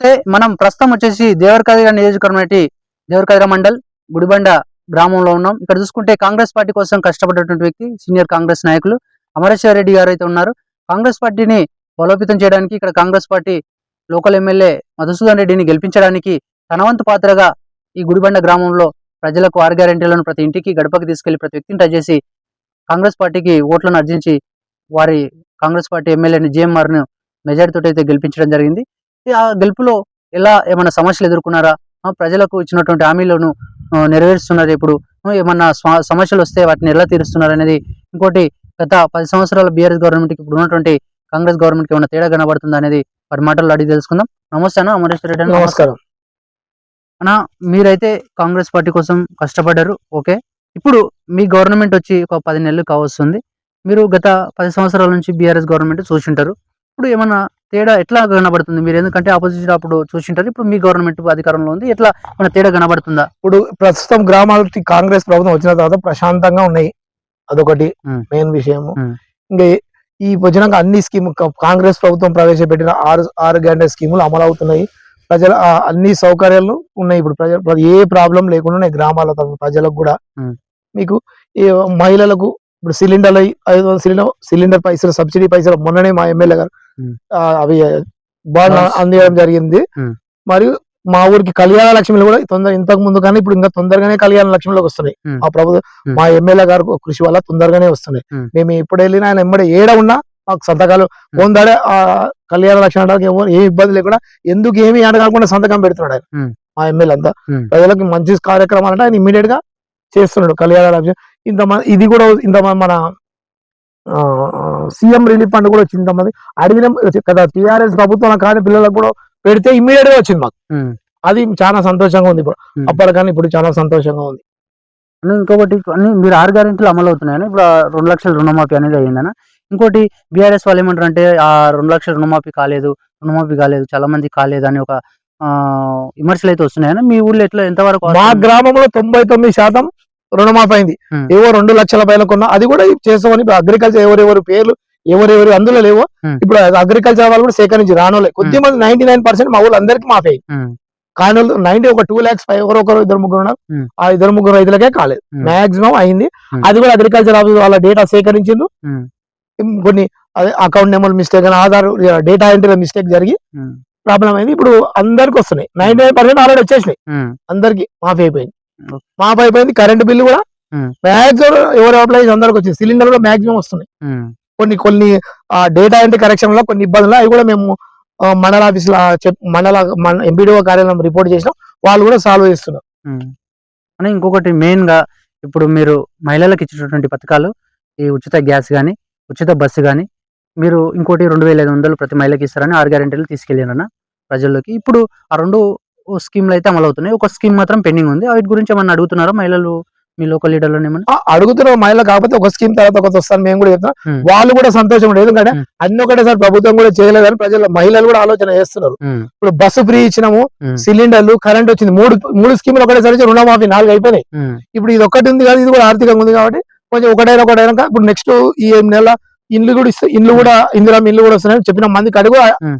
నమస్తే. మనం ప్రస్తుతం వచ్చేసి దేవరకద్ర నియోజకవర్గం దేవరకద్ర మండల్ గుడిబండ గ్రామంలో ఉన్నాం. ఇక్కడ చూసుకుంటే కాంగ్రెస్ పార్టీ కోసం కష్టపడేటువంటి వ్యక్తి సీనియర్ కాంగ్రెస్ నాయకులు అమరేశ్వర రెడ్డి గారు అయితే ఉన్నారు. కాంగ్రెస్ పార్టీని బలోపేతం చేయడానికి ఇక్కడ Congress party local MLA Madhusudan రెడ్డిని గెలిపించడానికి తనవంతు పాత్రగా ఈ గుడిబండ గ్రామంలో ప్రజలకు ఆరు గ్యారెంటీలను ప్రతి ఇంటికి గడపకి తీసుకెళ్ళి ప్రతి వ్యక్తిని టచ్ చేసి కాంగ్రెస్ పార్టీకి ఓట్లను అర్జించి వారి కాంగ్రెస్ పార్టీ ఎమ్మెల్యేని జిఎంఆర్ను అయితే గెలిపించడం జరిగింది. ఆ గెలుపులో ఎలా ఏమైనా సమస్యలు ఎదుర్కొన్నారా? ప్రజలకు ఇచ్చినటువంటి హామీలను నెరవేరుస్తున్నారు ఇప్పుడు. ఏమన్నా సమస్యలు వస్తే వాటిని ఎలా తీరుస్తున్నారు అనేది ఇంకోటి గత పది సంవత్సరాల బీఆర్ఎస్ గవర్నమెంట్ ఇప్పుడు ఉన్నటువంటి కాంగ్రెస్ గవర్నమెంట్కి ఏమైనా తేడా కనబడుతుందా అనేది వారి మాటల్లో అడిగి తెలుసుకుందాం. నమస్తే అన్న అమరేశ్వర రెడ్డి. నమస్కారం. అన్న మీరైతే కాంగ్రెస్ పార్టీ కోసం కష్టపడ్డారు ఓకే. ఇప్పుడు మీ గవర్నమెంట్ వచ్చి ఒక పది నెలలు కావస్తుంది. మీరు గత పది సంవత్సరాల నుంచి బీఆర్ఎస్ గవర్నమెంట్ చూసింటారు. ఇప్పుడు ఏమన్నా తేడా ఎట్లా కనబడుతుంది? మీరు ఎందుకంటే ఆపోజిట్ అప్పుడు చూసింటారు. ఇప్పుడు మీ గవర్నమెంట్ అధికారంలో ఉంది. ఎట్లా మన తేడా కనబడుతుందా? ఇప్పుడు ప్రస్తుతం గ్రామాలకి కాంగ్రెస్ ప్రభుత్వం వచ్చిన తర్వాత ప్రశాంతంగా ఉన్నాయి. అదొకటి. మెయిన్ విషయము. మ్మ్. ఇంకా ఈ- వచ్చినాక అన్ని స్కీమ్ కాంగ్రెస్ ప్రభుత్వం ప్రవేశపెట్టిన ఆరు ఆరు గంటల స్కీములు అమలు అవుతున్నాయి ప్రజల అన్ని సౌకర్యాలు ఉన్నాయి ఇప్పుడు. ప్రజలు ప్ర- ఏ ప్రాబ్లం లేకుండా ఉన్నాయి గ్రామాల ప్రజలకు కూడా. మీకు మహిళలకు ఇప్పుడు సిలిండర్లు ఐదు వందల సిలిండర్ సిలిండర్ పైసలు సబ్సిడీ పైసలు మొన్ననే మా ఎమ్మెల్యే గారు అవి బాగా. అందించడం జరిగింది. మరియు మా ఊరికి కళ్యాణ లక్ష్మిలు కూడా తొందర ఇంతకు ముందు కానీ ఇప్పుడు ఇంకా తొందరగానే కళ్యాణ లక్ష్మిలోకి వస్తున్నాయి. మా ప్రభుత్వం. మా ఎమ్మెల్యే గారు కృషి వల్ల తొందరగానే వస్తున్నాయి మ్మ్. ఎప్పుడు వెళ్ళినా ఆయన ఎమ్మడే ఏడ ఉన్నా మాకు సంతకాలు పొందాడే ఆ కళ్యాణ లక్ష్మి అనడానికి ఏ ఇబ్బంది లేకుండా ఎందుకు ఏమి అడగకుండా సంతకం పెడుతున్నాడు ఆయన. మా ఎమ్మెల్యే అంతా. ప్రజలకు మంచి కార్యక్రమాలు అంటే ఆయన ఇమీడియట్గా చేస్తున్నాడు కళ్యాణ లక్ష్మి ఇంత ఇది కూడా ఇంత మన సీఎం రిలీఫ్ ఫండ్ కూడా వచ్చింది ఇంతమంది అడిగిన కదా టిఆర్ఎస్ ప్రభుత్వం కానీ పిల్లలకు కూడా పెడితే ఇమీడియట్గా వచ్చింది మాకు. అది చాలా సంతోషంగా ఉంది ఇప్పుడు ఉమ్. అప్పటికన్నా ఇప్పుడు చాలా సంతోషంగా ఉంది ఇంకొకటి అన్ని మీరు ఆరు గ్యారెంటీలు అమలు అవుతున్నాయని ఇప్పుడు రెండు లక్షల రుణమాఫీ అనేది అయ్యిందన్న ఇంకోటి బీఆర్ఎస్ వాళ్ళు ఏమంటారు అంటే ఆ రెండు లక్షల రుణమాఫీ కాలేదు రుణమాఫీ కాలేదు చాలా మంది కాలేదు అని ఒక ఆ, విమర్శలు అయితే వస్తున్నాయని మీ ఊళ్ళో ఎట్లా ఎంతవరకు మా? గ్రామంలో తొంభై తొమ్మిది శాతం రుణమాఫీ అయింది. ఏవో రెండు లక్షల పైన కొన్నా అది కూడా చేస్తామని అగ్రికల్చర్ ఎవరెవరు పేర్లు ఎవరెవరు అందులో లేవో. ఇప్పుడు అగ్రికల్చర్ వాళ్ళు కూడా సేకరించి రానోలే. కొద్ది మంది నైన్టీ నైన్ పర్సెంట్ మా ఊళ్ళో అందరికి మాఫీ. కానీ నైన్టీ ఒక టూ ల్యాక్స్ ఎవరో ఒకరు ఇద్దరు ముగ్గురు ఉన్నారు. ఆ ఇద్దరు ముగ్గురు రైతులకే కాలేదు. మాక్సిమం అయింది. అది కూడా అగ్రికల్చర్ ఆఫీస్ వాళ్ళ డేటా ఉమ్, కొన్ని అకౌంట్ నెంబర్ మిస్టేక్ అని ఆధార్ డేటా ఎంట్రీ మిస్టేక్ జరిగి ప్రాబ్లం అయింది. ఇప్పుడు అందరికి వస్తున్నాయి. నైన్టీ నైన్ పర్సెంట్ ఆల్రెడీ వచ్చేసినాయి. అందరికి మాఫీ అయిపోయింది. మాఫీ అయిపోయింది కరెంట్ బిల్లు కూడా. ఉమ్. మ్యాక్సిమం ఎవరు అప్లై చేసి అందరికి వచ్చింది. సిలిండర్ కూడా మాక్సిమం వస్తున్నాయి. కొన్ని కొన్ని ఆ డేటా ఎంట్రీ కరెక్షన్లో కొన్ని ఇబ్బందులు అవి కూడా మేము మండల ఆఫీస్ మండల ఎంపీడీఓ కార్యాలయం రిపోర్ట్ చేసినాం. వాళ్ళు కూడా సాల్వ్ చేస్తున్నారు. అని ఇంకొకటి మెయిన్గా ఇప్పుడు మీరు మహిళలకు ఇచ్చినటువంటి పథకాలు ఈ ఉచిత గ్యాస్ కానీ ఉచిత బస్సు కానీ మీరు ఇంకోటి రెండు వేల ఐదు వందలు ప్రతి మహిళకి ఇస్తారని ఆరు గ్యారెంటీలు తీసుకెళ్ళిన ప్రజల్లోకి. ఇప్పుడు ఆ రెండు స్కీమ్లు అయితే అమలు అవుతున్నాయి ఒక స్కీమ్ మాత్రం పెండింగ్ ఉంది. వాటి గురించి ఏమన్నా అడుగుతున్నారా మహిళలు? మీ లోకల్ లీడర్లు ఏమన్నా? ఆ, అడుగుతున్న మహిళలు కాకపోతే ఒక స్కీమ్ తర్వాత ఒకటి వస్తాను మేము కూడా చెప్తాం. వాళ్ళు కూడా సంతోషం ఉండదు ఎందుకంటే. అన్ని ఒకటేసారి ప్రభుత్వం కూడా చేయలేదని ప్రజలు మహిళలు కూడా ఆలోచన చేస్తున్నారు. ఇప్పుడు బస్సు ఫ్రీ ఇచ్చినాము సిలిండర్లు కరెంట్ వచ్చింది. మూడు మూడు స్కీములు ఒకటేసారి రుణమాఫీ నాలుగు అయిపోయినాయి. ఇప్పుడు ఇది ఒకటి ఉంది కదా ఇది కూడా ఆర్థికంగా ఉంది కాబట్టి కొంచెం ఒకటైనా ఒకటైనా ఇప్పుడు నెక్స్ట్ ఈ నెల ఇల్లు కూడా ఇస్తే ఇల్లు కూడా ఇందులో ఇల్లు కూడా వస్తున్నాయి చెప్పిన మంది కడుగు ఉమ్.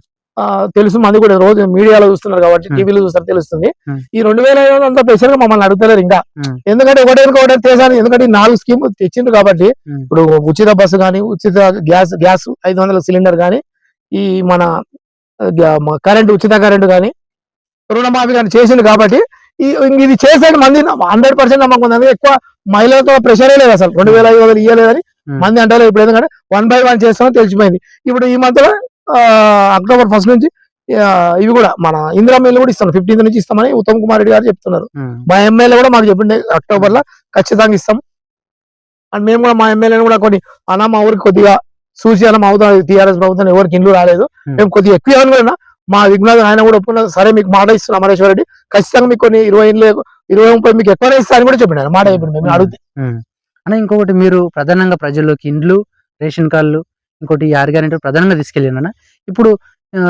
తెలుసు మంది కూడా రోజు మీడియాలో చూస్తున్నారు కాబట్టి. టీవీలో చూస్తారు తెలుస్తుంది. ఈ రెండు వేల ఐదు వందల అంత స్పెషల్గా మమ్మల్ని అడుగుతలేరు ఇంకా. ఎందుకంటే ఒకటే ఒకటే చేశాను ఎందుకంటే ఈ నాలుగు స్కీమ్ తెచ్చిండ్రు కాబట్టి. ఇప్పుడు ఉచిత బస్సు కానీ ఉచిత గ్యాస్ గ్యాస్ ఐదు వందల సిలిండర్ కానీ ఈ మన కరెంట్ ఉచిత కరెంట్ కానీ రుణమాఫీ కానీ చేసింది కాబట్టి ఇది చేసే మంది హండ్రెడ్ పర్సెంట్ నమ్మకం ఉంది ఎక్కువ మహిళలతో ప్రెషరే లేదు అసలు రెండు వేల ఐదు వందలు ఇయ్యలేదని. మంది అంటారు ఇప్పుడు ఎందుకంటే వన్ బై వన్ చేస్తామని తెలిసిపోయింది ఇప్పుడు ఈ మంత్లో ఆ, అక్టోబర్ ఫస్ట్ నుంచి ఇవి కూడా మన ఇందిరా మిల్లు కూడా ఇస్తాం ఫిఫ్టీన్త్ నుంచి ఇస్తామని ఉత్తమ్ కుమార్ రెడ్డి గారు చెప్తున్నారు. మా ఎమ్మెల్యే కూడా మాకు చెప్పిండే అక్టోబర్లో ఖచ్చితంగా ఇస్తాం. అండ్ మేము కూడా మా ఎమ్మెల్యేని కూడా కొన్ని అన్న మా ఊరికి కొద్దిగా చూసి అన్న మా అవుతా టీఆర్ఎస్ ప్రభుత్వం ఎవరికి ఇల్లు రాలేదు. మేము కొద్దిగా ఎక్కువ కూడా మా విఘ్నాథ్ ఆయన కూడా ఒప్పుకున్నారు సరే మీకు మాట ఇస్తున్నాం అమరేశ్వర రెడ్డి. ఖచ్చితంగా మీకు కొన్ని ఇరవై ఇల్లు ఇరవై ముప్పై మీకు ఎక్కువనే ఇస్తారని కూడా చెప్పినారు. మాట చెప్పిండు మేము అడిగితే. అన్న ఇంకొకటి మీరు ప్రధానంగా ప్రజల్లోకి ఇండ్లు రేషన్ కార్డులు ఇంకోటి ఆరు గ్యారెంటీ ప్రధానంగా తీసుకెళ్ళిన ఇప్పుడు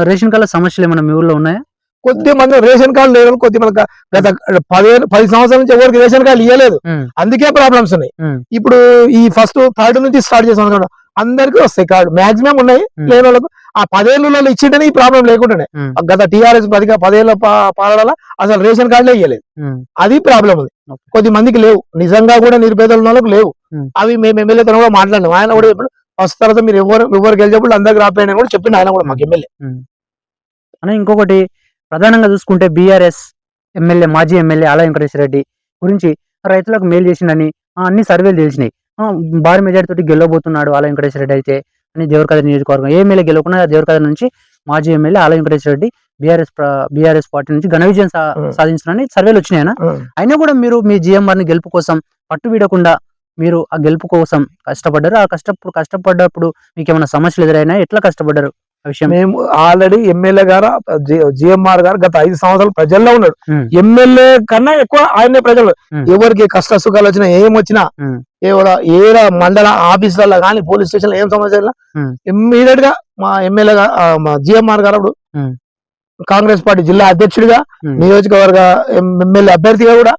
రేషన్ కార్డుల సమస్యలు ఏమైనా మీ ఊళ్ళో ఉన్నాయా? కొద్ది మంది రేషన్ కార్డు లేదు కొద్ది మంది గత పదిహేను పది సంవత్సరాల నుంచి ఎవరికి రేషన్ కార్డు ఇవ్వలేదు అందుకే ప్రాబ్లమ్స్ ఉన్నాయి. ఇప్పుడు ఈ ఫస్ట్ థర్డ్ నుంచి స్టార్ట్ చేసాం కదా అందరికీ వస్తాయి కార్డు. మాక్సిమం ఉన్నాయి. లేని వాళ్ళకు. ఆ పదేళ్ళలో ఇచ్చింటేనే ఈ ప్రాబ్లం లేకుండానే. గత టీఆర్ఎస్ పదిగా పదేళ్ళ పా- పాలనలో అసలు రేషన్ కార్డులే ఇవ్వలేదు అది ప్రాబ్లం ఉంది. కొద్ది మందికి లేవు. నిజంగా కూడా నిరుపేదల ఉన్న వాళ్ళకి లేవు. అవి మేము ఎమ్మెల్యేతో కూడా మాట్లాడినాం. ఆయన కూడా ఫస్ట్ తర్వాత మీరు ఎవరు ఎవరు గెలిచేప్పుడు అందరికి రాపోయినా కూడా చెప్పిండు ఆయన కూడా మాకు ఎమ్మెల్యే. అన్న ఇంకొకటి ప్రధానంగా చూసుకుంటే బీఆర్ఎస్ ఎమ్మెల్యే మాజీ ఎమ్మెల్యే ఆలయ వెంకటేశ్వర రెడ్డి గురించి రైతులకు మేలు చేసిండని ఆ, అన్ని సర్వేలు తెలిసినాయి. భారీ మెజార్టీ తోటి గెలవబోతున్నాడు ఆలయ వెంకటేశ్వర రెడ్డి అయితే అని దేవరకథ నియోజకవర్గం. ఏ ఎమ్మెల్యే గెలవకుండా దేవరకథ నుంచి మాజీ ఎమ్మెల్యే ఆలయ Venkateshwara Reddy BRS BRS party నుంచి ఘన విజయం సా-. సాధించారని సర్వేలు వచ్చినాయన అయినా కూడా మీరు మీ జిఎంఆర్ని గెలుపు కోసం పట్టు వీడకుండా మీరు ఆ గెలుపు కోసం కష్టపడ్డారు ఆ కష్టప్పుడు కష్టపడ్డప్పుడు మీకు ఏమైనా సమస్యలు ఎదురైనా ఎట్లా కష్టపడ్డారు విషయం మేము ఆల్రెడీ ఎమ్మెల్యే గారు జిఎంఆర్ గారు గత ఐదు సంవత్సరాలు ప్రజల్లో ఉన్నాడు. ఎమ్మెల్యే కన్నా ఎక్కువ ఆయనే ప్రజలు. ఎవరికి కష్ట సుఖాలు వచ్చినా ఏం వచ్చినా. ఎవడ ఏ మండల ఆఫీసులలో కానీ పోలీస్ స్టేషన్ ఏం సమస్య. ఇమ్మీడియట్గా మా ఎమ్మెల్యే మా జిఎంఆర్ గారు అప్పుడు. కాంగ్రెస్ పార్టీ జిల్లా అధ్యక్షుడిగా. నియోజకవర్గ ఎమ్మెల్యే అభ్యర్థిగా కూడా.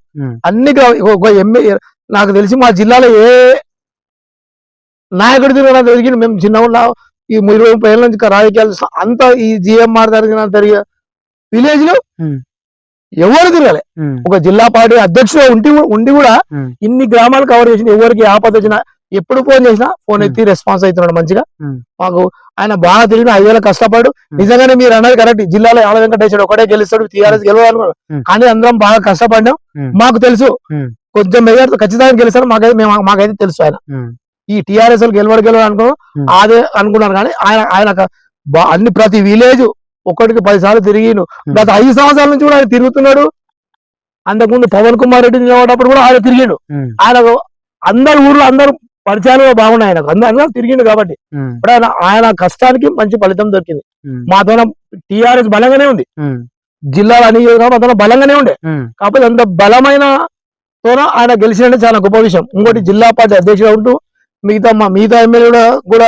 అన్ని ఒక ఎమ్మెల్యే నాకు తెలిసి మా జిల్లాలో ఏ నాయకుడి తిరిగినా జరిగిన మేము చిన్న ఉన్న ఈ ఇరవై ముప్పై ఏళ్ళ నుంచి రాజకీయాలు. అంతా ఈ జిఎంఆర్ జరిగిన జరిగే విలేజ్లో. ఎవరు తిరగలే ఒక జిల్లా పార్టీ అధ్యక్షుడు ఉండి ఉండి కూడా. ఇన్ని గ్రామాలు కవర్ చేసిన ఎవరికి ఆపద వచ్చినా ఎప్పుడు ఫోన్ చేసినా ఫోన్. ఎత్తి రెస్పాన్స్ అవుతున్నాడు మంచిగా. మాకు ఆయన బాగా తిరిగిన ఐదేళ్ళ కష్టపడు నిజంగానే మీరు అన్నది కరెక్ట్ జిల్లాలో ఆడ వెంకటేశ్వర ఒకటే గెలుస్తాడు టీఆర్ఎస్ Hmm. కానీ అందరం బాగా కష్టపడ్డాం Hmm. మాకు తెలుసు. కొంచెం మెజార్టీ ఖచ్చితంగా గెలుస్తాడు. మాకైతే మేము మాకైతే తెలుసు ఆయన. ఈ టిఆర్ఎస్ గెలవడు గెలవడు Hmm. అదే అనుకున్నారు కానీ ఆయన ఆయన అన్ని ప్రతి విలేజ్ ఒకటికి పది సార్లు తిరిగిను. గత ఐదు సంవత్సరాల నుంచి కూడా ఆయన తిరుగుతున్నాడు. అంతకుముందు పవన్ కుమార్ రెడ్డి నిలబడేటప్పుడు కూడా ఆయన తిరిగిండు. ఉమ్, ఆయనకు అందరు ఊర్లో అందరు పరిచయాలు బాగున్నాయి ఆయనకు. అందరూ తిరిగిండు కాబట్టి. ఇప్పుడు ఆయన ఆయన కష్టానికి మంచి ఫలితం దొరికింది. మాతో టిఆర్ఎస్ బలంగానే ఉంది. జిల్లాలో అన్ని మాతో బలంగానే ఉండే. కాకపోతే అంత బలమైన తోన ఆయన గెలిచినట్టే చాలా గొప్ప విషయం ఇంకోటి జిల్లా పార్టీ అధ్యక్షుడు ఉంటూ మిగతా మా మిగతా ఎమ్మెల్యే కూడా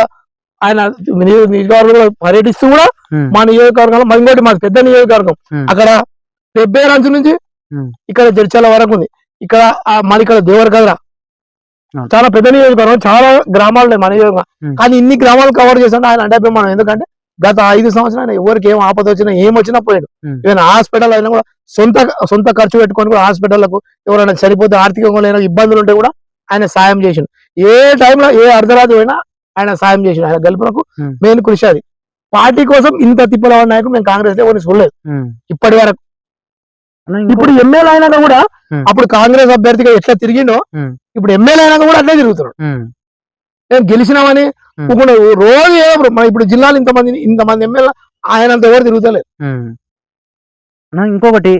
ఆయన నియో- నియోజకవర్గంలో పర్యటిస్తూ కూడా మా నియోజకవర్గంలో మరి ఇంకోటి మాకు పెద్ద నియోజకవర్గం. అక్కడ డెబ్బై రంచు నుంచి. ఇక్కడ జడ్చాల వరకు ఉంది ఇక్కడ మన ఇక్కడ దేవరకద్ర. చాలా పెద్ద నియోజకవర్గం చాలా గ్రామాలు ఉన్నాయి మన నియోజకవర్గం. కానీ ఇన్ని గ్రామాలు కవర్ చేస్తుంటే ఆయన అంటే మనం ఎందుకంటే గత ఐదు సంవత్సరాలు ఎవరికి ఏం ఆపద వచ్చినా ఏం వచ్చినా పోయాడు. ఈవెన్ హాస్పిటల్ అయినా కూడా సొంత సొంత ఖర్చు పెట్టుకొని కూడా హాస్పిటల్లకు ఎవరైనా చనిపోతే ఆర్థికంగా లేని ఇబ్బందులు ఉంటే కూడా ఆయన సాయం చేసిండు ఏ టైంలో ఏ అర్ధరాత్రి పోయినా ఆయన సాయం చేసిండు ఆయన గెలుపునకు Hmm. మెయిన్ కృషి అది పార్టీ కోసం ఇంత తిప్పల నాయకుడు మేము కాంగ్రెస్లో కొన్ని చూడలేదు. ఇప్పటి వరకు ఇప్పుడు ఎమ్మెల్యే అయినాక కూడా. అప్పుడు కాంగ్రెస్ అభ్యర్థిగా ఎట్లా తిరిగిండో. ఇప్పుడు ఎమ్మెల్యే అయినాక కూడా అట్లే తిరుగుతున్నాడు నేను గెలిచినామని. ఇప్పుడు రోజు ఏదో ఇప్పుడు మన ఇప్పుడు జిల్లాలో ఇంతమంది ఇంతమంది ఎమ్మెల్యే ఆయనంత ఎవరు తిరుగుతలేదు ఇంకొకటి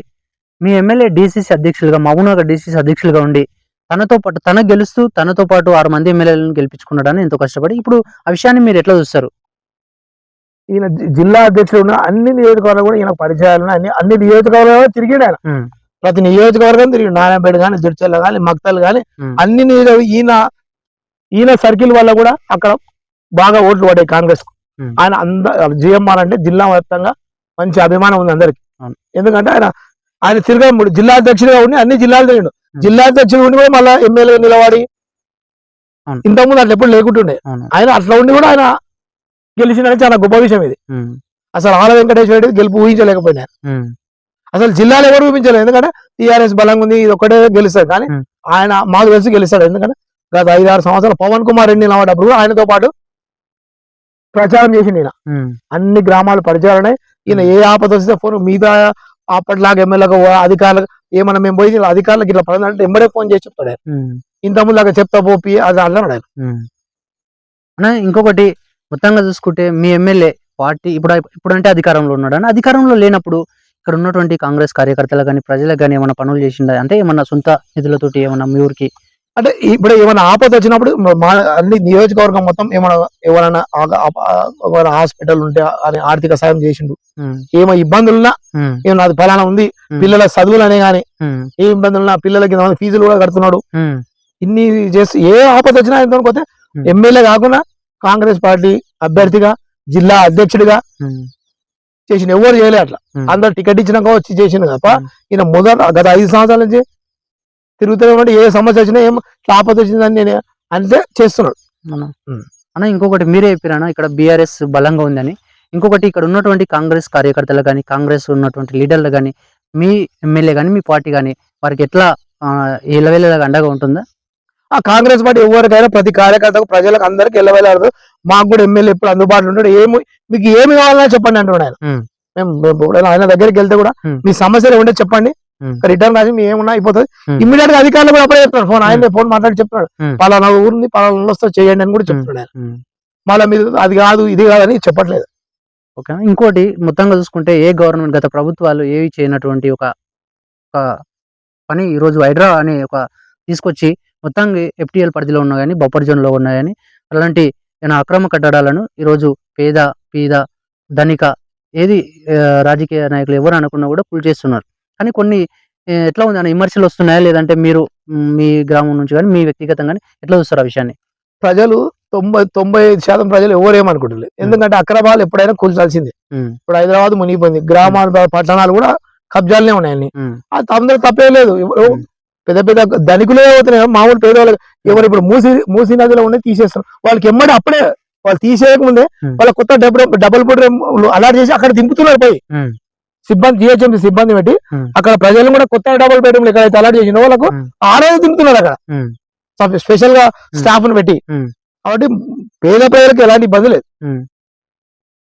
మీ ఎమ్మెల్యే డిసిసి అధ్యక్షులుగా మహబూబ్నగర్ డిసిసి అధ్యక్షులుగా ఉండి తనతో పాటు తన గెలుస్తూ తనతో పాటు ఆరు మంది ఎమ్మెల్యేలను గెలిపించుకున్నాడని ఎంతో కష్టపడి ఇప్పుడు ఆ విషయాన్ని మీరు ఎట్లా చూస్తారు? ఈయన జిల్లా అధ్యక్షుడు ఉన్న అన్ని నియోజకవర్గాలు కూడా ఈయన పరిచయాలు. అన్ని అన్ని నియోజకవర్గాలు తిరిగాడు ఆయన. ప్రతి నియోజకవర్గం తిరిగి నారాయణపేట కానీ జడ్చల్ల కానీ మక్తల్ కానీ అన్ని నియోజక ఈయన ఈయన సర్కిల్ వల్ల కూడా అక్కడ బాగా ఓట్లు పడ్డాయి కాంగ్రెస్కు. ఆయన అంద జిఎంఆర్ అంటే జిల్లా వ్యాప్తంగా మంచి అభిమానం ఉంది అందరికి. ఎందుకంటే ఆయన ఆయన తిరిగా జిల్లా అధ్యక్షుడిగా ఉండి అన్ని జిల్లాలు తిరిగిండు. జిల్లా అధ్యక్షుడు ఉండి కూడా మళ్ళీ ఎమ్మెల్యే నిలబడి. ఇంతకుముందు అట్లా ఎప్పుడు లేకుంటుండే. ఆయన అట్లా ఉండి కూడా ఆయన గెలిచినది చాలా గొప్ప విషయం ఇది. అసలు ఆల వెంకటేశ్వర రెడ్డి గెలుపు ఊహించలేకపోయినారు ఉమ్, అసలు జిల్లాలో ఎవరు ఊహించలేదు. ఎందుకంటే టీఆర్ఎస్ బలంగా ఉంది ఇది ఒకటే గెలుస్తాడు కానీ. ఆయన మాకు తెలిసి గెలుస్తాడు. ఎందుకంటే గత ఐదు ఆరు సంవత్సరాలు పవన్ కుమార్ రెడ్డి నిలబడ్డప్పుడు కూడా ఆయనతో పాటు ప్రచారం చేసిండు ఈయన. అన్ని గ్రామాలు పరిచయాలున్నాయి ఈయన ఏ ఆపద వస్తే ఫోన్ మిగతా అప్పట్లాగా ఎమ్మెల్యేలకు అధికారులకు ఏమన్నా మేము పోయి అధికారులకు ఇట్లా పని అంటే ఎంబడే ఫోన్ చేసి చెప్తాడు. ఇంతకుముందు దాకా చెప్తా పోపి అది అన్నాడు ఆయన. ఇంకొకటి మొత్తంగా చూసుకుంటే మీ ఎమ్మెల్యే పార్టీ ఇప్పుడు ఇప్పుడంటే అధికారంలో ఉన్నాడు? అని అధికారంలో లేనప్పుడు ఇక్కడ ఉన్నటువంటి కాంగ్రెస్ కార్యకర్తలకు కానీ ప్రజలకు కానీ ఏమైనా పనులు చేసిందా అంటే ఏమన్నా సొంత నిధులతోటి ఏమన్నా మీ ఊరికి అంటే ఇప్పుడు ఏమైనా ఆపద వచ్చినప్పుడు మా అన్ని నియోజకవర్గం మొత్తం ఏమైనా ఎవరైనా హాస్పిటల్ ఉంటే అని ఆర్థిక సాయం చేసిండు. ఏమో ఇబ్బందులున్నా ఏమన్నా అది ఫలానా ఉంది పిల్లల చదువులు అనే గానీ ఏ ఇబ్బందులున్నా పిల్లలకి ఫీజులు కూడా కడుతున్నాడు. ఇన్ని చేసి ఏ ఆపద వచ్చినా పోతే. ఎమ్మెల్యే కాకుండా కాంగ్రెస్ పార్టీ అభ్యర్థిగా జిల్లా అధ్యక్షుడిగా చేసిన ఎవరు చేయలే అట్లా. అందరు టికెట్ ఇచ్చినాక వచ్చి చేసిండు తప్ప. ఈయన మొదట గత ఐదు సంవత్సరాల నుంచి తిరుగుతూనే ఉంటే ఏ సమస్య వచ్చినా ఏం ఆపద వచ్చిందని నేను అంతే చేస్తున్నాడు. అన్న ఇంకొకటి మీరే చెప్పారన్న ఇక్కడ బీఆర్ఎస్ బలంగా ఉందని. ఇంకొకటి ఇక్కడ ఉన్నటువంటి కాంగ్రెస్ కార్యకర్తలు కానీ కాంగ్రెస్ ఉన్నటువంటి లీడర్లు కానీ మీ ఎమ్మెల్యే కానీ మీ పార్టీ కానీ వారికి ఎట్లా ఇళ్ళవేళలాగా అండగా ఉంటుందా? ఆ కాంగ్రెస్ పార్టీ ఎవరికైనా ప్రతి కార్యకర్తకు ప్రజలకు అందరికి వెళ్ళవేలాడు మాకు కూడా ఎమ్మెల్యే ఎప్పుడు అందుబాటులో ఉంటాడు ఏమి మీకు ఏమి కావాలన్నా చెప్పండి అంటున్నాడు ఆయన. మేము ఆయన దగ్గరికి వెళ్తే కూడా. మీ సమస్యలు ఉంటే చెప్పండి. రిటర్న్ రాసి మీ ఏమున్నా అయిపోతుంది. ఇమ్మీడియట్గా అధికారులు కూడా అప్పుడే చెప్తాడు ఫోన్ ఆయన ఫోన్ మాట్లాడి చెప్తున్నాడు. పలానా ఊరిని పలానా వస్తే చేయండి అని కూడా చెప్తున్నాడు ఆయన. మళ్ళీ మీరు అది కాదు ఇది కాదని చెప్పట్లేదు. ఓకే ఇంకోటి మొత్తంగా చూసుకుంటే ఏ గవర్నమెంట్ గత ప్రభుత్వాలు ఏవి చేయనటువంటి ఒక ఒక పని ఈరోజు హైడ్రా అనే ఒక తీసుకొచ్చి మొత్తంగా ఎఫ్టిఎల్ పరిధిలో ఉన్నా కానీ బఫర్ జోన్లో ఉన్నా కానీ అలాంటి అక్రమ కట్టడాలను ఈరోజు పేద పీద ధనిక ఏది రాజకీయ నాయకులు ఎవరు అనుకున్నా కూడా కూల్ చేస్తున్నారు కానీ కొన్ని ఎట్లా ఉంది అన్న విమర్శలు వస్తున్నాయా? లేదంటే మీరు మ్, గ్రామం నుంచి కానీ మీ వ్యక్తిగతంగా కానీ ఎట్లా చూస్తారు ఆ విషయాన్ని? ప్రజలు తొంభై తొంభై ఐదు శాతం ప్రజలు ఎవరేమనుకుంటలేదు ఎందుకంటే అక్రమాలు ఎప్పుడైనా కూల్చాల్సిందే. ఇప్పుడు హైదరాబాద్ మునిగిపోయింది గ్రామాలు పట్టణాలు కూడా కబ్జాలనే ఉన్నాయండి ఉమ్, అది అందరూ తప్పే లేదు. పెద్ద పెద్ద ధనికులే అవుతున్నాయి. మామూలు పేదవాళ్ళు ఎవరు ఇప్పుడు మూసి మూసి నదిలో ఉండే తీసేస్తారు. వాళ్ళకి ఎమ్మడి అప్పుడే వాళ్ళు తీసేయక ముందే ఉమ్. వాళ్ళ కొత్త డబుల్ డబుల్ బెడ్రూమ్ అలాట్ చేసి అక్కడ దింపుతున్నారు పోయి. సిబ్బంది జిహెచ్ఎంసీ సిబ్బంది పెట్టి. అక్కడ ప్రజలు కూడా కొత్త డబుల్ బెడ్రూమ్ ఎక్కడైతే అలాట్ చేసిన వాళ్ళకు ఉమ్. ఆ రోజు దింపుతున్నారు అక్కడ. స్పెషల్గా స్టాఫ్ను పెట్టి. కాబట్టి పేద ప్రజలకు ఎలాంటి ఇబ్బంది లేదు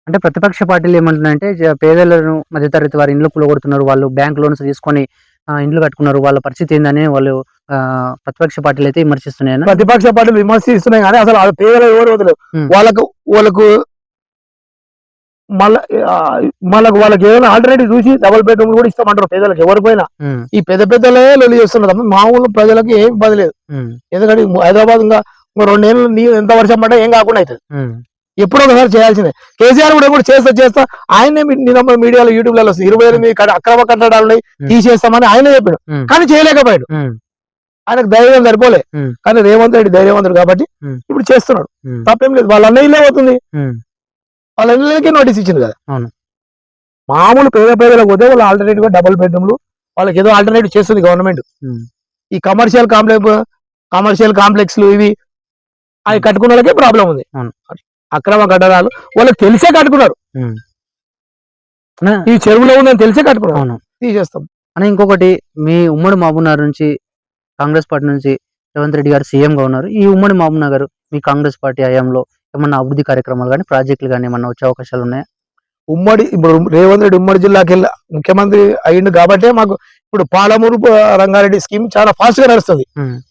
అంటే ప్రతిపక్ష పార్టీలు ఏమంటున్నాయంటే పేదలను మధ్యతరగతి వారి ఇండ్లు కూలగొడుతున్నారు వాళ్ళు బ్యాంక్ లోన్స్ తీసుకొని ఇండ్లు కట్టుకున్నారు వాళ్ళ పరిస్థితి ఏందని వాళ్ళు ప్రతిపక్ష పార్టీలు అయితే విమర్శిస్తున్నాయన్న ప్రతిపక్ష పార్టీలు విమర్శిస్తున్నాయి కానీ అసలు పేదలు ఎవరు వదలరు. వాళ్ళకు వాళ్ళకు మళ్ళా ఆ, మళ్ళకు వాళ్ళకి ఏదైనా ఆల్టర్నేటివ్ చూసి డబుల్ బెడ్రూమ్ కూడా ఇస్తామంటారు పేదలకు ఉమ్, ఈ పెద్ద పెద్దలే లొల్లి చేస్తున్నారు తప్ప మామూలు ప్రజలకు ఏం ఇబ్బంది లేదు. ఎందుకంటే హైదరాబాద్ ఇంకా రెండేళ్ళు నీ ఎంత వర్షం పడ్డా ఏం కాకుండా అవుతుంది. ఎప్పుడో ఒకసారి చేయాల్సిందే. కేసీఆర్ కూడా ఎప్పుడు చేస్తా చేస్తా ఆయనే మీ- నిన్న మీడియాలో యూట్యూబ్లలో వస్తుంది. ఇరవై ఎనిమిది అక్రమ కట్టడాలు ఉన్నాయి. తీసేస్తామని ఆయనే చెప్పాడు. కానీ చేయలేకపోయాడు. ఆయనకు ధైర్యం సరిపోలే. కానీ రేవంత్ రెడ్డి ధైర్యవంతుడు కాబట్టి. ఇప్పుడు చేస్తున్నాడు. తప్పేం లేదు. వాళ్ళ అన్న ఇల్లే అవుతుంది ఉమ్, వాళ్ళ ఇళ్ళకే నోటీస్ ఇచ్చింది కదా. అవును. మామూలు పేద పేదలకు పోతే వాళ్ళు ఆల్టర్నేటివ్గా డబుల్ బెడ్రూమ్లు వాళ్ళకి ఏదో ఆల్టర్నేటివ్ చేస్తుంది గవర్నమెంట్. ఈ కమర్షియల్ కాంప్లెక్స్ కమర్షియల్ కాంప్లెక్స్లు ఇవి అవి కట్టుకున్న వాళ్ళకే ప్రాబ్లం ఉంది. అక్రమ కట్టడాలు వాళ్ళకి తెలిసే కట్టుకున్నారు. ఈ చెరువులో ఉందని తెలిసే కట్టుకున్నారు. అవును. తీసేస్తాం. అని ఇంకొకటి మీ ఉమ్మడి మహబూబ్నగర్ నుంచి కాంగ్రెస్ పార్టీ నుంచి రేవంత్ రెడ్డి గారు సీఎం గా ఉన్నారు. ఈ ఉమ్మడి మహబూబ్నగర్ మీ కాంగ్రెస్ పార్టీ హయాంలో ఏమన్నా అభివృద్ధి కార్యక్రమాలు కానీ ప్రాజెక్టులు కానీ ఏమన్నా వచ్చే అవకాశాలు ఉన్నాయా? ఉమ్మడి ఇప్పుడు రేవంత్ రెడ్డి ఉమ్మడి జిల్లాకి వెళ్ళి ముఖ్యమంత్రి అయ్యిండు కాబట్టే మాకు ఇప్పుడు పాలమూరు రంగారెడ్డి స్కీమ్ చాలా ఫాస్ట్గా నడుస్తుంది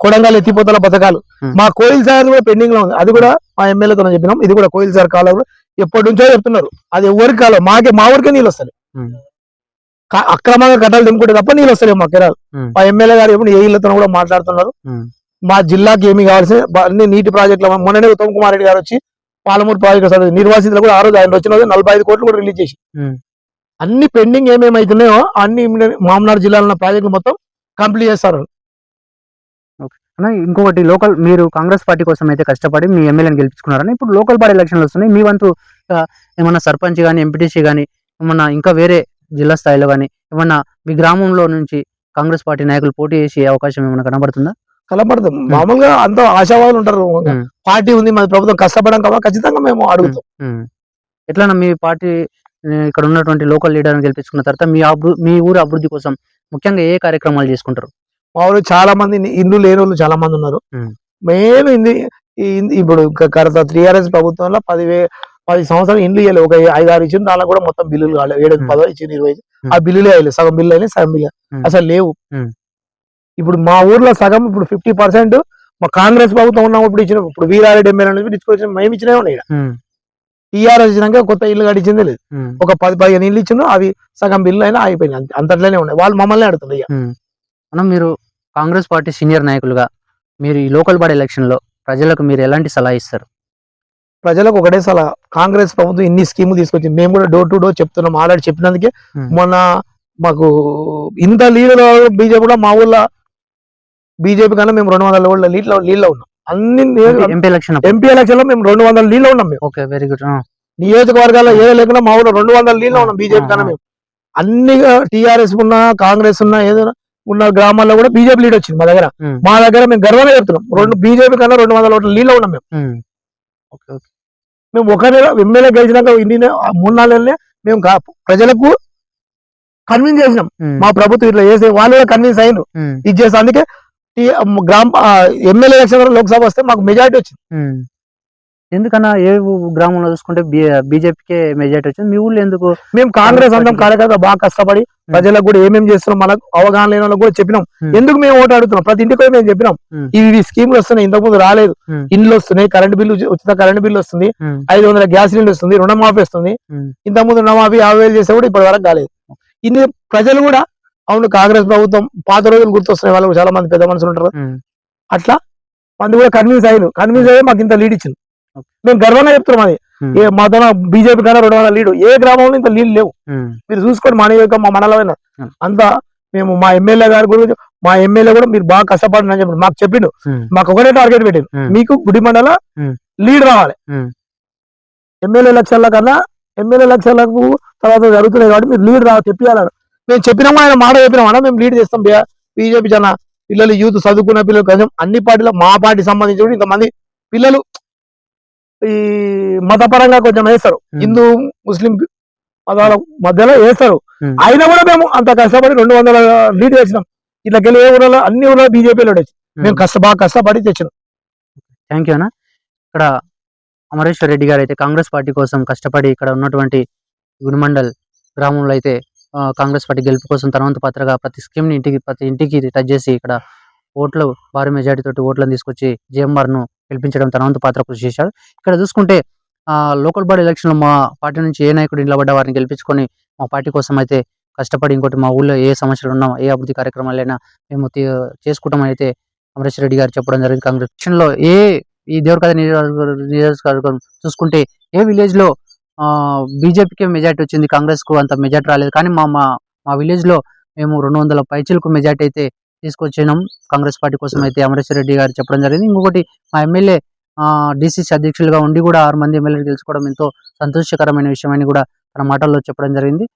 కొడంగల్ ఎత్తిపోతల పథకాలు. మా కోయిల్ సార్ కూడా పెండింగ్లో ఉంది. అది కూడా మా ఎమ్మెల్యేతో చెప్పినాం. ఇది కూడా కోయిల్ సార్ కాలంలో ఎప్పటి నుంచో చెప్తున్నారు. అది ఎవరికి కాలం? మాకే మా ఊరికే నీళ్ళు వస్తాయి అక్రమంగా కట్టాలు దింపుకుంటే తప్ప నీళ్ళు వస్తాయి మా కెరాలు. మా ఎమ్మెల్యే గారు ఎప్పుడు ఏ ఇళ్ళతో కూడా మాట్లాడుతున్నారు. మా జిల్లాకి ఏమి కావాల్సిన అన్ని నీటి ప్రాజెక్టులు. మొన్ననే ఉత్తమ్ కుమార్ రెడ్డి గారు వచ్చి పాలమూరు ప్రాజెక్టు సార్ నిర్వాసితులు కూడా ఆ రోజు ఆయన వచ్చిన రోజు నలభై ఐదు కోట్లు కూడా రిలీజ్ చేసి. అన్ని పెండింగ్ ఏమేమి అవుతున్నాయో అన్ని మామనాడు జిల్లాలో ఉన్న ప్రాజెక్టులు మొత్తం కంప్లీట్ చేస్తారు. ఇంకొకటి లోకల్ మీరు కాంగ్రెస్ పార్టీ కోసం అయితే కష్టపడి మీ ఎమ్మెల్యేని గెలిపించుకున్నారని ఇప్పుడు లోకల్ బాడీ ఎలక్షన్లు వస్తున్నాయి. మీ వంతు ఏమన్నా సర్పంచ్ కానీ ఎంపీటీసీ కానీ ఏమన్నా ఇంకా వేరే జిల్లా స్థాయిలో కానీ ఏమన్నా మీ గ్రామంలో నుంచి కాంగ్రెస్ పార్టీ నాయకులు పోటీ చేసే అవకాశం ఏమైనా కనబడుతుందా? కలపడుతుంది మామూలుగా అంత ఆశావాదులు ఉంటారు. పార్టీ ఉంది మన ప్రభుత్వం కష్టపడడం కాబట్టి ఖచ్చితంగా మేము అడుగుతాం. ఎట్లన్నా మీ పార్టీ ఇక్కడ ఉన్నటువంటి లోకల్ లీడర్ని గెలిపించుకున్న తర్వాత మీ మీ ఊరి అభివృద్ధి కోసం ముఖ్యంగా ఏ కార్యక్రమాలు చేసుకుంటారు మా ఊరు చాలా మంది ఇల్లు లేని వాళ్ళు చాలా మంది ఉన్నారు. మెయిన్ ఇంది ఇప్పుడు త్రీఆర్ఎస్ ప్రభుత్వంలో పదివే పది సంవత్సరాలు ఇండ్లు ఇవ్వలేదు ఒక ఐదు ఆరు ఇచ్చింది దానిలో కూడా మొత్తం బిల్లులు కాలేదు ఏడు. పదో ఇచ్చింది ఇరవై. ఆ బిల్లులే అయ్యలేదు సగం బిల్లు అయినాయి సగం బిల్లు. అసలు లేవు. ఇప్పుడు మా ఊర్లో సగం ఇప్పుడు ఫిఫ్టీ పర్సెంట్ మా కాంగ్రెస్ ప్రభుత్వం ఉన్నప్పుడు ఇచ్చిన ఇప్పుడు వీరారెడ్డి ఎమ్మెల్యే నుంచి ఇచ్చుకొచ్చిన మేము ఇచ్చినవి ఉన్నాయి టీఆర్ఎస్ ఇచ్చినాక కొత్త ఇల్లు కట్టించింది లేదు. ఒక పది పదిహేను ఇల్లు ఇచ్చిన అవి సగం బిల్లు అయినా అయిపోయినాయి. అంత- అంతట్లోనే ఉన్నాయి. వాళ్ళు మమ్మల్ని అడుగుతుంది. అన్న మీరు కాంగ్రెస్ పార్టీ సీనియర్ నాయకులుగా మీరు ఈ లోకల్ బాడీ ఎలక్షన్లో ప్రజలకు మీరు ఎలాంటి సలహా ఇస్తారు? ప్రజలకు ఒకటే సలహా. కాంగ్రెస్ ప్రభుత్వం ఇన్ని స్కీములు తీసుకొచ్చింది. మేము కూడా డోర్ టు డోర్ చెప్తున్నాం. ఆల్రెడీ చెప్పినందుకే. మొన్న మాకు ఇంత లీడర్ బీజేపీ కూడా మా ఊళ్ళో బీజేపీ కన్నా మేము రెండు వందల ఓళ్ళ లీడ్లో లీడ్లో ఉన్నాం. అన్ని ఎంపీ ఎలక్షన్. ఎంపీ ఎలక్షన్లో మేము రెండు వందల లీడ్లో ఉన్నాం మేము. ఓకే వెరీ గుడ్ నియోజకవర్గాల్లో ఏదో లేకుండా మా ఊళ్ళో రెండు వందల లీడ్లో ఉన్నాం బీజేపీ కన్నా మేము. అన్ని టీఆర్ఎస్ ఉన్నా కాంగ్రెస్ ఉన్నా ఏదైనా ఉన్న గ్రామాల్లో కూడా బీజేపీ లీడ్ వచ్చింది మా దగ్గర. మా దగ్గర మేము గర్వంగా చెప్తున్నాం. రెండు బీజేపీ కన్నా రెండు వందల ఓట్ల లీడ్లో ఉన్నాం మేము. మేము ఒక నెల ఎమ్మెల్యే గెలిచినాక ఇన్ని మూడు నాలుగు మేము ప్రజలకు కన్విన్స్ చేసినాం. మా ప్రభుత్వం ఇట్లా చేసే వాళ్ళు కూడా కన్విన్స్ అయ్యారు ఉమ్, ఇది చేస్తే అందుకే గ్రామ ఎమ్మెల్యే ఎలక్షన్ లోక్సభ వస్తే మాకు మెజారిటీ వచ్చింది. ఎందుకన్నా ఏ గ్రామంలో చూసుకుంటే బీజేపీకే మెజార్టీ వచ్చింది? మీ ఊళ్ళో ఎందుకు మేము కాంగ్రెస్ అందరం. కార్యకర్త బాగా కష్టపడి ప్రజలకు కూడా ఏమేమి చేస్తున్నాం మనకు అవగాహన లేని వాళ్ళకి కూడా చెప్పినాం. ఎందుకు మేము ఓటు అడుగుతున్నాం? ప్రతి ఇంటికి మేము చెప్పినాం. ఇవి స్కీమ్లు వస్తున్నాయి. ఇంతకు ముందు రాలేదు. ఇండ్లు వస్తున్నాయి. కరెంట్ బిల్లు ఉచిత కరెంట్ బిల్లు వస్తుంది. ఐదు వందల గ్యాస్ సిలిండర్ వస్తుంది. రుణమాఫీ వస్తుంది. ఇంతకు ముందు రుణమాఫీ యాభై వేలు చేస్తే కూడా ఇప్పటి వరకు కాలేదు. ఇన్ని ప్రజలు కూడా అవును కాంగ్రెస్ ప్రభుత్వం పాత రోజులు గుర్తొస్తున్నాయి. వాళ్ళు చాలా మంది పెద్ద మనుషులు ఉంటారు. అట్లా మంది కూడా కన్విన్స్ అయ్యారు కన్విన్స్ అయ్యి మాకు ఇంత లీడ్ ఇచ్చింది. మేము గర్వంగా చెప్తున్నాం అది. ఏ మా బీజేపీ కన్నా రెండు వందల లీడ్ ఏ గ్రామంలో ఇంత లీడ్ లేవు. మీరు చూసుకోండి మా నియోజకవర్గం మా మండలమైన. అంతా మేము మా ఎమ్మెల్యే గారి గురించి మా ఎమ్మెల్యే కూడా మీరు బాగా కష్టపడిన అని చెప్పి మాకు చెప్పిండు. మాకు ఒకటే టార్గెట్ Hmm. మీకు గుడి మండల. లీడ్ రావాలి. ఎమ్మెల్యే లక్షల కన్నా ఎమ్మెల్యే లక్షలకు తర్వాత జరుగుతున్నాయి కాబట్టి మీరు లీడ్ రా తెప్పియాలని మేము చెప్పినాము ఆయన మాట చెప్పినామన్నా మేము లీడ్ చేస్తాం బీజేపీ జన పిల్లలు యూత్ చదువుకున్న పిల్లలు కొంచెం అన్ని పార్టీలో మా పార్టీ సంబంధించి కూడా ఇంతమంది పిల్లలు ఈ మతపరంగా కొంచెం వేస్తారు. హిందూ ముస్లిం మతాల మధ్యలో వేస్తారు. అయినా కూడా మేము అంత కష్టపడి రెండు వందల లీడ్ చేసినాం. ఇట్లా గెలి ఏ ఊళ్ళో అన్ని ఊళ్ళో బీజేపీలో మేము. కష్ట బాగా కష్టపడి తెచ్చినాం. థ్యాంక్ యూ అన్న. ఇక్కడ అమరేశ్వర్ రెడ్డి గారు అయితే కాంగ్రెస్ పార్టీ కోసం కష్టపడి ఇక్కడ ఉన్నటువంటి గుడిమండల్ గ్రామంలో అయితే కాంగ్రెస్ పార్టీ గెలుపు కోసం తనవంత పాత్రగా ప్రతి స్కీమ్ని ఇంటికి ప్రతి ఇంటికి టచ్ చేసి ఇక్కడ ఓట్లు భారీ మెజార్టీ తోటి ఓట్లను తీసుకొచ్చి జేఎంఆర్ను గెలిపించడం తనవంతు పాత్ర కృషి చేశాడు. ఇక్కడ చూసుకుంటే ఆ లోకల్ బాడీ ఎలక్షన్లో మా పార్టీ నుంచి ఏ నాయకుడు నిలబడ్డ వారిని గెలిపించుకొని మా పార్టీ కోసం అయితే కష్టపడి ఇంకోటి మా ఊళ్ళో ఏ సమస్యలు ఉన్నా ఏ అభివృద్ధి కార్యక్రమాలైనా మేము చేసుకుంటామని అయితే అమరేష్ రెడ్డి గారు చెప్పడం జరిగింది కాంగ్రెస్లో ఏ ఈ దేవరకథ నియోజకవర్గం నియోజకవర్గం చూసుకుంటే ఏ విలేజ్లో బీజేపీకి మెజార్టీ వచ్చింది కాంగ్రెస్కు అంత మెజార్టీ రాలేదు. కానీ మా మా మా మేము రెండు వందల పైచీలకు మెజార్టీ అయితే తీసుకొచ్చినాం. కాంగ్రెస్ పార్టీ కోసం అయితే అమరేశ్వర రెడ్డి గారు చెప్పడం జరిగింది. ఇంకొకటి మా ఎమ్మెల్యే డిసిసి అధ్యక్షులుగా ఉండి కూడా ఆరు మంది ఎమ్మెల్యేలు గెలుచుకోవడం ఎంతో సంతోషకరమైన విషయం అని కూడా తన మాటల్లో చెప్పడం జరిగింది.